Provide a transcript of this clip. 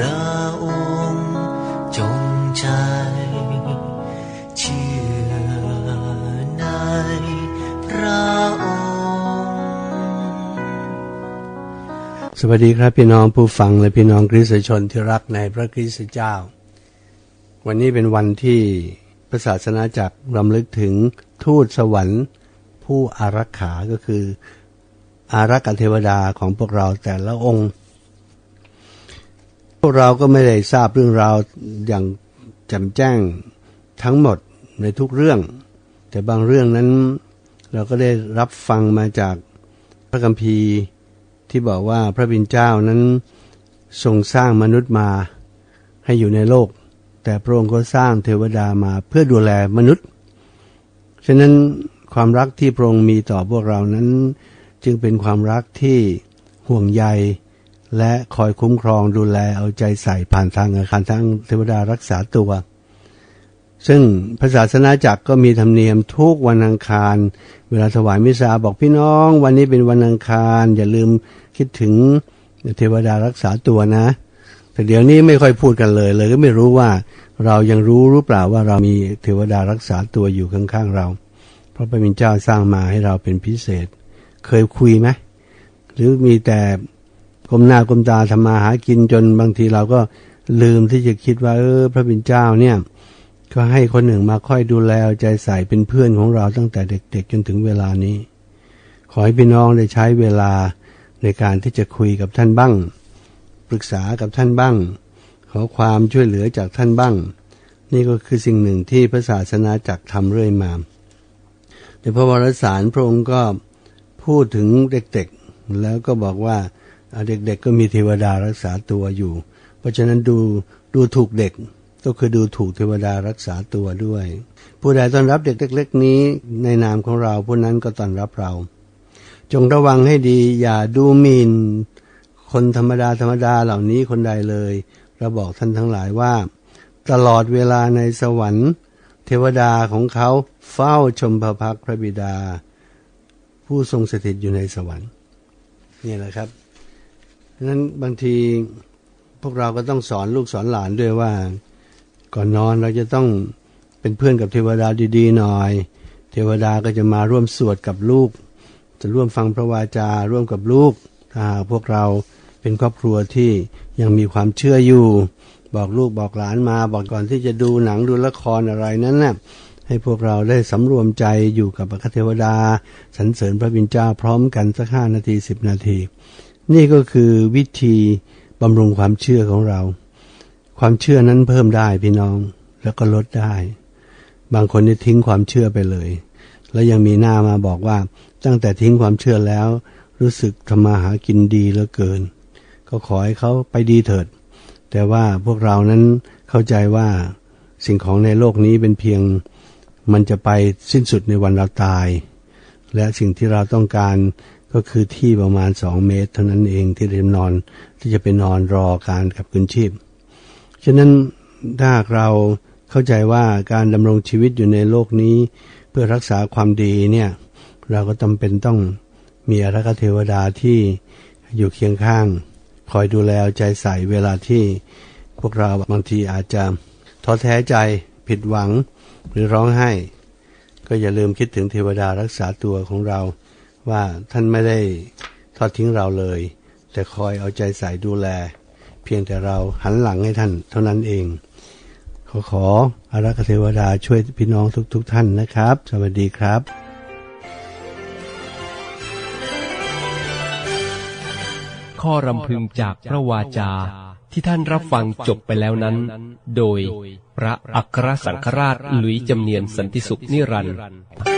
ลู สวัสดีครับพี่น้องผู้ฟังและพี่น้องคริสตชนที่รักในพระคริสตเจ้า วันนี้เป็นวันที่พระศาสนาจักรรำลึกถึงทูตสวรรค์ ผู้อารักขาก็คือ อารักขเทวดาของพวกเราแต่ละองค์ พวกเราก็ไม่ได้ทราบเรื่องราวอย่างแจ่มแจ้งทั้งหมดในทุกเรื่อง แต่บางเรื่องนั้นเราก็ได้รับฟังมาจากพระคัมภีร์ ที่บอกว่าพระบิดาเจ้านั้นทรงสร้างมนุษย์มาให้อยู่ในโลก แต่พระองค์ก็สร้างเทวดามาเพื่อดูแลมนุษย์ ฉะนั้นความรักที่พระองค์มีต่อพวกเรานั้น จึงเป็นความรักที่ห่วงใย และคอยคุ้มครองดูแลเอาใจใส่ผ่านทางอาคารทางเทวดารักษาตัว ซึ่งพระศาสนาจักรก็มีธรรมเนียมทุกวันอังคาร เวลาถวายมิสซาบอกพี่น้อง วันนี้เป็นวันอังคาร อย่าลืมคิดถึงเทวดารักษาตัวนะ แต่เดี๋ยวนี้ไม่ค่อยพูดกันเลย เลยก็ไม่รู้ว่าเรายังรู้หรือเปล่าว่าเรามีเทวดารักษาตัวอยู่ข้างๆเรา เพราะพระบิดาเจ้าสร้างมาให้เราเป็นพิเศษ เคยคุยไหมหรือมีแต่ก้มหน้าก้มตาทำมาหากินจนบางทีเราก็ลืมที่จะคิดว่า เออ พระบิดาเจ้าเนี่ย ก็ให้คนหนึ่งมาค่อยดูแลใจใส่เป็นเพื่อนของเราตั้งแต่เด็กๆจนถึงเวลานี้ ขอให้พี่น้องได้ใช้เวลาในการที่จะคุยกับท่านบ้าง ปรึกษากับท่านบ้าง ขอความช่วยเหลือจากท่านบ้าง นี่ก็คือสิ่งหนึ่งที่พระศาสนาจักทำเรื่อยมาในพระวรสารพระองค์ก็พูดถึงเด็กๆ แล้วก็บอกว่าอ่าเด็กๆก็มีเทวดารักษาตัวอยู่ เพราะฉะนั้นดูดูถูกเด็ก ก็คือดูถูกเทวดารักษาตัวด้วย ผู้ใดต้อนรับเด็กเล็ก ๆ นี้ในนามของเราผู้นั้นก็ต้อนรับเรา จงระวังให้ดีอย่าดูหมิน่นคนธรรมดาธรรมดาเหล่านี้คนใดเลยเราบอกท่านทั้งหลายว่า ตลอดเวลาในสวรรค์ เทวดาของเขาเฝ้าชมพระพักพระบิดา ผู้ทรงสถิตอยู่ในสวรรค์นี่แหละครับดังนั้นบางทีพวกเราก็ต้องสอนลูกสอนหลานด้วยว่า ก่อนนอนเราจะต้องเป็นเพื่อนกับเทวดาดีๆหน่อย เทวดาก็จะมาร่วมสวดกับลูก จะร่วมฟังพระวาจาร่วมกับลูกถ้าหากพวกเราเป็นครอบครัวที่ยังมีความเชื่ออยู่ บอกลูกบอกหลานมาบอกก่อนที่จะดูหนังดูละครอะไรนั้นน่ะให้พวกเราได้สำรวมใจอยู่กับพระเทวดาสรรเสริญพระบิดาเจ้าพร้อมกันสักห้านาทีสิบนาที นี่ก็คือวิธีบำรุงความเชื่อของเรา ความเชื่อนั้นเพิ่มได้พี่น้อง แล้วก็ลดได้ บางคนนี่ทิ้งความเชื่อไปเลย แล้วยังมีหน้ามาบอกว่า ตั้งแต่ทิ้งความเชื่อแล้ว รู้สึกทำมาหากินดีเหลือเกิน ก็ขอให้เขาไปดีเถิด แต่ว่าพวกเรานั้นเข้าใจว่าสิ่งของในโลกนี้เป็นเพียงมันจะไปสิ้นสุดในวันเราตาย และสิ่งที่เราต้องการก็คือที่ประมาณสองเมตร เท่านั้นเองที่จะนอนที่จะไปนอนรอการขับคืนชีพ ฉะนั้นถ้าเราเข้าใจว่าการดำรงชีวิตอยู่ในโลกนี้ เพื่อรักษาความดีเนี่ยเราก็จำเป็นต้องมีอารักเทวดาที่อยู่เคียงข้าง คอยดูแลใจใส่เวลาที่พวกเราบางทีอาจจะท้อแท้ใจผิดหวังหรือร้องไห้ ก็อย่าลืมคิดถึงเทวดารักษาตัวของเรา ว่าท่านไม่ได้ทอดทิ้งเราเลย แต่คอยเอาใจใส่ดูแล เพียงแต่เราหันหลังให้ท่านเท่านั้นเองขอขออารักขเทวดาช่วยพี่น้องทุกๆทท่านนะครับ สวัสดีครับข้อรำพึงจากพระวาจาที่ท่านรับฟังจบไปแล้วนั้น โดยพระอัครสังฆราชหลุยจำเนียนสันติสุขนิรันดร์